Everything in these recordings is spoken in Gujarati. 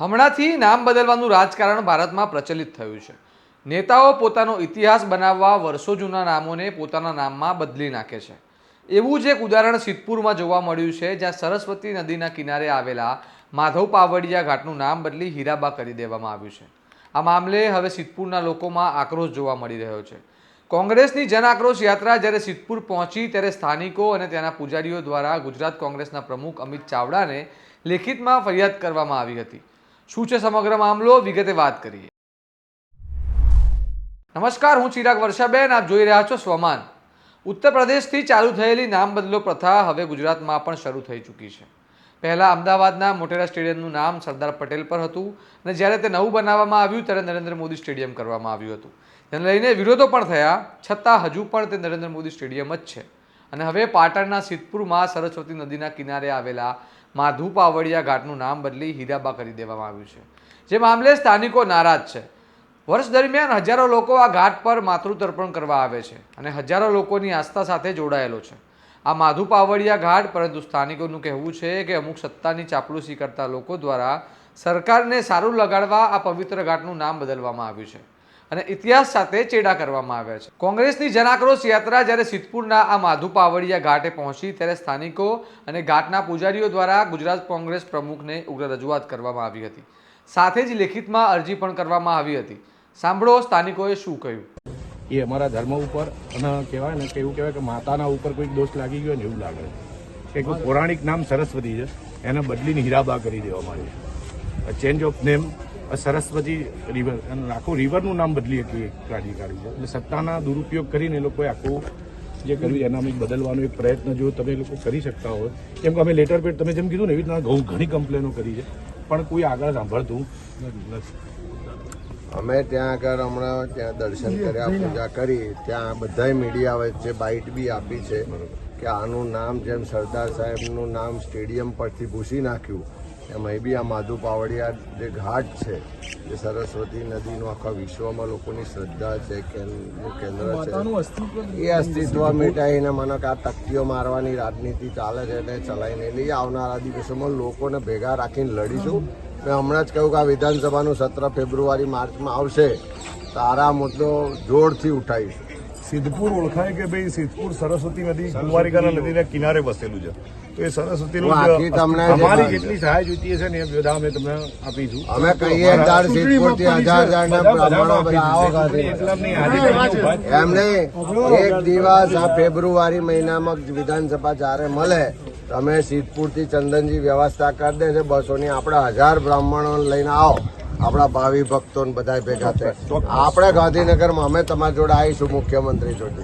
હમણાંથી નામ બદલવાનું રાજકારણ ભારતમાં પ્રચલિત થયું છે. નેતાઓ પોતાનો ઇતિહાસ બનાવવા વર્ષો જૂના નામોને પોતાના નામમાં બદલી નાખે છે. એવું જ એક ઉદાહરણ સિદ્ધપુરમાં જોવા મળ્યું છે, જ્યાં સરસ્વતી નદીના કિનારે આવેલા માધવ પાવડિયા ઘાટનું નામ બદલી હીરાબા કરી દેવામાં આવ્યું છે. આ મામલે હવે સિદ્ધપુરના લોકોમાં આક્રોશ જોવા મળી રહ્યો છે. કોંગ્રેસની જન આક્રોશ યાત્રા જ્યારે સિદ્ધપુર પહોંચી, ત્યારે સ્થાનિકો અને તેના પૂજારીઓ દ્વારા ગુજરાત કોંગ્રેસના પ્રમુખ અમિત ચાવડાને લેખિતમાં ફરિયાદ કરવામાં આવી હતી. શું છે સમગ્ર મામલો? વિગતે વાત કરીએ. નમસ્કાર, હું ચિરાગ વર્ષાબેન. આપ જોઈ રહ્યા છો સ્વમાન. ઉત્તર પ્રદેશથી ચાલુ થયેલી નામ બદલો પ્રથા હવે ગુજરાતમાં પણ શરૂ થઈ ચૂકી છે. પહેલાં અમદાવાદના મોટેરા સ્ટેડિયમનું નામ સરદાર પટેલ પર હતું અને જ્યારે તે નવું બનાવવામાં આવ્યું ત્યારે નરેન્દ્ર મોદી સ્ટેડિયમ કરવામાં આવ્યું હતું. તેને લઈને વિરોધો પણ થયા, છતાં હજુ પણ તે નરેન્દ્ર મોદી સ્ટેડિયમ જ છે. અને હવે પાટણના સિદ્ધપુરમાં સરસ્વતી નદીના કિનારે આવેલા માધુ પાવડિયા ઘાટનું નામ બદલી હીરાબા કરી દેવામાં આવ્યું છે. જે મામલે સ્થાનિકો નારાજ છે. વર્ષ દરમિયાન હજારો લોકો આ ઘાટ પર માતૃતર્પણ કરવા આવે છે અને હજારો લોકોની આસ્થા સાથે જોડાયેલો છે. આ માધુ પાવડિયા ઘાટ, પરંતુ સ્થાનિકોનું કહેવું છે કે અમુક સત્તાની ચાપલૂસી કરતા લોકો દ્વારા સરકારને સારું લગાડવા આ પવિત્ર ઘાટનું નામ બદલવામાં આવ્યું છે. અને ઇતિહાસ સાથે ચેડા કરવામાં આવ્યા છે. કોંગ્રેસની જનાક્રોશ યાત્રા જ્યારે સિદ્ધપુરના આ માધુ પાવડિયા ઘાટે પહોંચી, ત્યારે સ્થાનિકો અને ઘાટના પૂજારીઓ દ્વારા ગુજરાત કોંગ્રેસ પ્રમુખને ઉગ્ર રજૂઆત કરવામાં આવી હતી. સાથે જ લેખિતમાં અરજી પણ કરવામાં આવી હતી. સાંભળો સ્થાનિકોએ શું કહ્યું. એ અમારા ધર્મ ઉપર અને કહેવાય ને કે એવું કહેવાય કે માતાના ઉપર કોઈક દોષ લાગી ગયો ને એવું લાગે કે પૌરાણિક નામ સરસ્વતી છે, એને બદલીને હીરાબા કરી દેવામાં આવ્યું change of name Saraswati river અને આખું રિવરનું નામ બદલી હતી કાઢી કાઢ્યું છે. એટલે સત્તાના દુરુપયોગ કરીને એ લોકોએ આખું જે કર્યું, એના બદલવાનો એક પ્રયત્ન જો તમે લોકો કરી શકતા હોય, કેમ કે અમે લેટર પેડ તમે જેમ કીધું ને એવી રીતના ઘઉં ઘણી કમ્પ્લેનો કરી છે, પણ કોઈ આગળ સાંભળતું નથી. અમે ત્યાં આગળ હમણાં ત્યાં દર્શન કર્યા, પૂજા કરી, ત્યાં બધાય મીડિયા વચ્ચે બાઇટ બી આપી છે, કે આનું નામ જેમ સરદાર સાહેબનું નામ સ્ટેડિયમ પરથી ભૂસી નાખ્યું એમ બી આ માધુ પાવડિયા જે ઘાટ છે જે સરસ્વતી નદીનું આખા વિશ્વમાં લોકોની શ્રદ્ધા છે કેન્દ્ર છે એ અસ્તિત્વ મિટાઈને મને કે આ તકતીઓ મારવાની રાજનીતિ ચાલે છે એટલે ચલાવીને લઈ આવનારા દિવસોમાં લોકોને ભેગા રાખીને લડીશું. મેં હમણાં જ કહ્યું કે આ વિધાનસભાનું સત્ર ફેબ્રુઆરી માર્ચમાં આવશે. તો આ મુદ્દો જોરથી ઉઠાવીશું. સિદ્ધપુર ઓળખાય કે ભાઈ સિદ્ધપુર સરસ્વતી નદી કુમારિકાના નદીના કિનારે વસેલું છે? તો એ સરસ્વતીનું તમને અમારી કેટલી સહાય જોઈતી હશે ને એ બધા અમે તમને આપીશું અમે કહીએ હજાર હજારના બ્રાહ્મણો બધા આવો ગાંધી એટલા નહીં, આજે તમે ઊભા જ એમ નહીં એક દિવસ આ ફેબ્રુઆરી મહિનામાં વિધાનસભા જ્યારે મળે તમે સિદ્ધપુરથી ચંદનજી વ્યવસ્થા કરી દે છે બસોની આપણે હજાર બ્રાહ્મણો લઈને આવો. આપણા ભાવિ ભક્તો બધા ભેગા થાય. આપણે ગાંધીનગરમાં અમે તમારી જોડે આવીશું મુખ્યમંત્રી જોડે.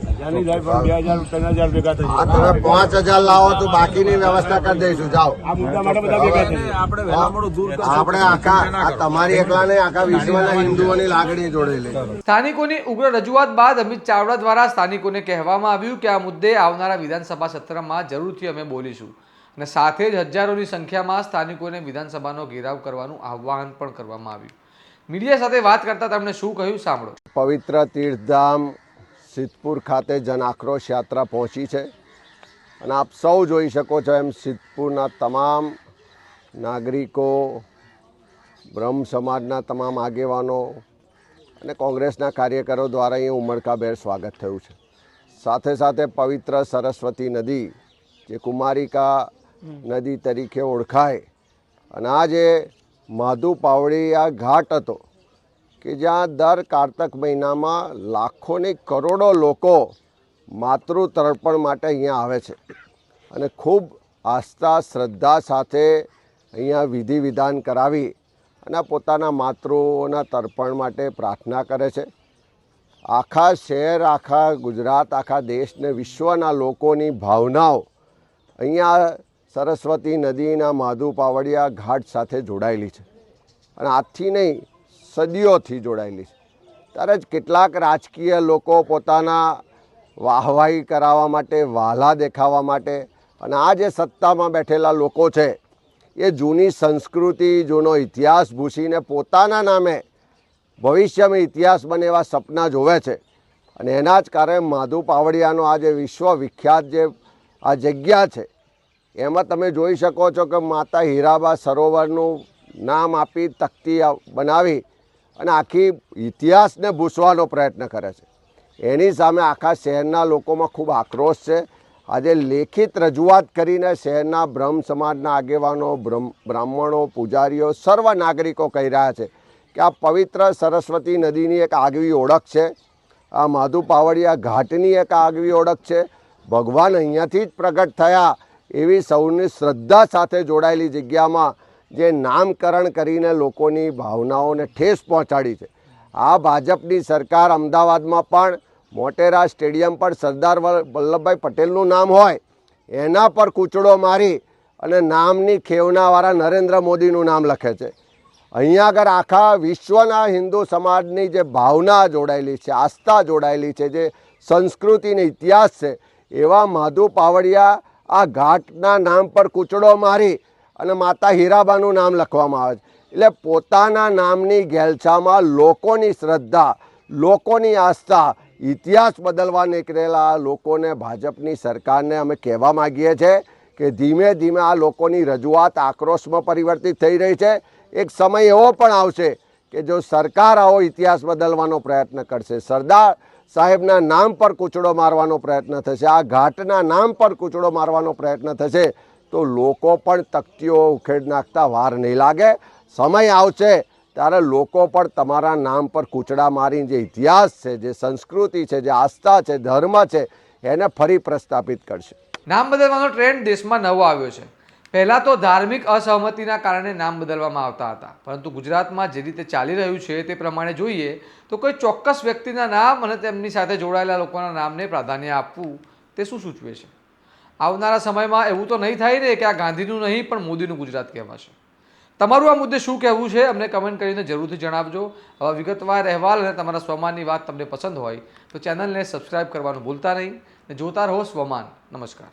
પાંચ હજાર લાવો તો બાકીની વ્યવસ્થા કરી દઈશું. જાઓ. આ મુદ્દા માટે બધા ભેગા થશે આપણે આખા તમારી એકલા ને આખા વિશ્વના હિન્દુઓની લાગણી જોડેલી સ્થાનિકોની ઉગ્ર રજૂઆત બાદ અમિત ચાવડા દ્વારા સ્થાનિકોને કહેવામાં આવ્યું કે આ મુદ્દે આવનારા વિધાનસભા સત્રમાં જરૂરથી અમે બોલીશું. અને સાથે જ હજારોની સંખ્યામાં સ્થાનિકોને વિધાનસભાનો ઘેરાવ કરવાનું આહ્વાન પણ કરવામાં આવ્યું. મીડિયા સાથે વાત કરતા તેમણે શું કહ્યું સાંભળો. પવિત્ર તીર્થધામ સિદ્ધપુર ખાતે જન આક્રોશ યાત્રા પહોંચી છે. અને આપ સૌ જોઈ શકો છો એમ સિદ્ધપુરના તમામ નાગરિકો, બ્રહ્મ સમાજના તમામ આગેવાનો અને કોંગ્રેસના કાર્યકરો દ્વારા અહીં ઉમળકાભેર સ્વાગત થયું છે. સાથે સાથે પવિત્ર સરસ્વતી નદી, જે કુમારિકા નદી તરીકે ઓળખાય. અને આ જે માધુ પાવડિયા ઘાટ હતો, કે જ્યાં દર કારતક મહિનામાં લાખોની કરોડો લોકો માતૃ તર્પણ માટે અહીંયા આવે છે. અને ખૂબ આસ્થા, શ્રદ્ધા સાથે અહીંયા વિધિ વિધાન કરાવી અને પોતાના માતૃઓના તર્પણ માટે પ્રાર્થના કરે છે. આખા શહેર, આખા ગુજરાત, આખા દેશને વિશ્વના લોકોની ભાવનાઓ અહીંયા સરસ્વતી નદીના માધુ પાવડિયા ઘાટ સાથે જોડાયેલી છે અને આજથી નહીં, સદીઓથી જોડાયેલી છે. ત્યારે જ કેટલાક રાજકીય લોકો પોતાના વાહવાહી કરાવવા માટે, વાલા દેખાવા માટે અને આ જે સત્તામાં બેઠેલા લોકો છે, એ જૂની સંસ્કૃતિ, જૂનો ઇતિહાસ ભૂસીને પોતાના નામે ભવિષ્યમાં ઇતિહાસ બને એવા સપના જોવે છે. અને એના જ કારણે માધુ પાવડિયાનો આ જે વિશ્વ વિખ્યાત જે આ જગ્યા છે એમાં તમે જોઈ શકો છો કે માતા હીરાબા સરોવરનું નામ આપી તકતી બનાવી અને આખી ઇતિહાસને ભૂસવાનો પ્રયત્ન કરે છે. એની સામે આખા શહેરના લોકોમાં ખૂબ આક્રોશ છે. આજે લેખિત રજૂઆત કરીને શહેરના બ્રહ્મ સમાજના આગેવાનો બ્રાહ્મણો, પૂજારીઓ, સર્વ નાગરિકો કહી રહ્યા છે કે આ પવિત્ર સરસ્વતી નદીની એક આગવી ઓળખ છે. આ માધુ પાવડિયા ઘાટની એક આગવી ઓળખ છે. ભગવાન અહીંયાથી જ પ્રગટ થયા. એવી સૌની શ્રદ્ધા સાથે જોડાયેલી જગ્યામાં જે નામકરણ કરીને લોકોની ભાવનાઓને ઠેસ પહોંચાડી છે. આ ભાજપની સરકાર અમદાવાદમાં પણ મોટેરા સ્ટેડિયમ પર સરદાર વલ્લભભાઈ પટેલનું નામ હોય, એના પર કૂચડો મારી અને નામની ખેવનાવાળા નરેન્દ્ર મોદીનું નામ લખે છે. અહીંયા આગળ આખા વિશ્વના હિન્દુ સમાજની જે ભાવના જોડાયેલી છે, આસ્થા જોડાયેલી છે, જે સંસ્કૃતિને ઇતિહાસ છે, એવા માધુ પાવડિયા આ ઘાટના નામ પર કૂચડો મારી અને માતા હીરાબાનું નામ લખવામાં આવે છે. એટલે પોતાના નામની ઘેલછામાં લોકોની શ્રદ્ધા, લોકોની આસ્થા, ઇતિહાસ બદલવા નીકળેલા લોકોને ભાજપની સરકારને અમે કહેવા માગીએ છીએ કે ધીમે ધીમે આ લોકોની રજૂઆત આક્રોશમાં પરિવર્તિત થઈ રહી છે. એક સમય એવો પણ આવશે કે જો સરકાર આવો ઇતિહાસ બદલવાનો પ્રયત્ન કરશે. સરદાર સાહેબના નામ પર કૂચડો મારવાનો પ્રયત્ન થશે. આ ઘાટના નામ પર કૂચડો મારવાનો પ્રયત્ન થશે તો લોકો પણ તકતીઓ ઉખેડ નાખતા વાર નહીં લાગે. સમય આવશે ત્યારે લોકો પણ તમારા નામ પર કૂચડા મારી જે ઇતિહાસ છે, જે સંસ્કૃતિ છે, જે આસ્થા છે, ધર્મ છે, એને ફરી પ્રસ્થાપિત કરશે. નામ બદલવાનો ટ્રેન્ડ દેશમાં નવો આવ્યો છે. પહેલાં તો ધાર્મિક અસહમતિના કારણે નામ બદલવામાં આવતા હતા. પરંતુ ગુજરાતમાં જે રીતે ચાલી રહ્યું છે તે પ્રમાણે જોઈએ તો કોઈ ચોક્કસ વ્યક્તિના નામ અને તેમની સાથે જોડાયેલા લોકોના નામને પ્રાધાન્ય આપવું તે શું સૂચવે છે? આવનારા સમયમાં એવું તો નહીં થાય ને કે આ ગાંધીનું નહીં, પણ મોદીનું ગુજરાત કહેવાશે. તમારું આ મુદ્દે શું કહેવું છે અમને કમેન્ટ કરીને જરૂરથી જણાવજો. આવા વિગતવાર અહેવાલ અને તમારા સ્વમાનની વાત તમને પસંદ હોય તો ચેનલને સબસ્ક્રાઈબ કરવાનું ભૂલતા નહીં. જોતા રહો સ્વમાન. નમસ્કાર.